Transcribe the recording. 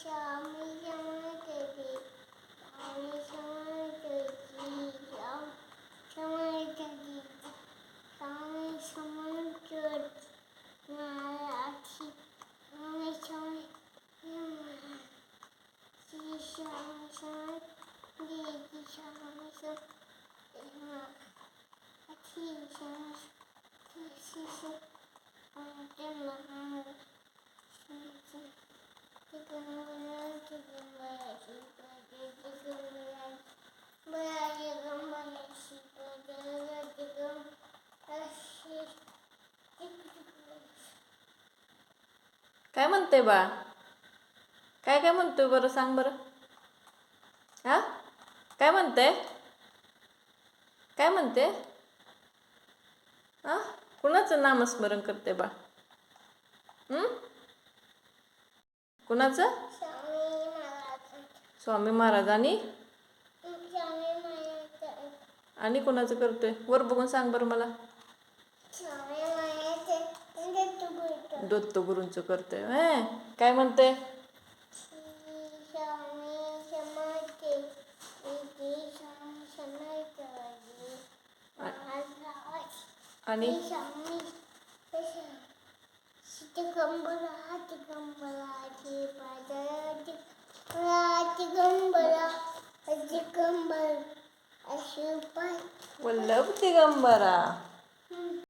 स्वामी समर्थजी स्वामी समर्थजी समर्थजी स्वामी समर्थ मराठी स्वामी समर्थ श्री स्वामी समर्थ देवी स्वामी समर्थ मराठी स्वामी श्री स्वामी काय म्हणते बा? काय काय म्हणतोय बरं सांग बरं. हा? काय म्हणते काय म्हणते हा? कुणाचं नामस्मरण करते बा? कुणाचं? स्वामी महाराज महाराज. आणि कुणाचं करतोय? वर बघून सांग बरं मला. दत्त दत्तगुरूंचं करतोय. हे काय म्हणते आणि? वल्लभ दिगंबरा.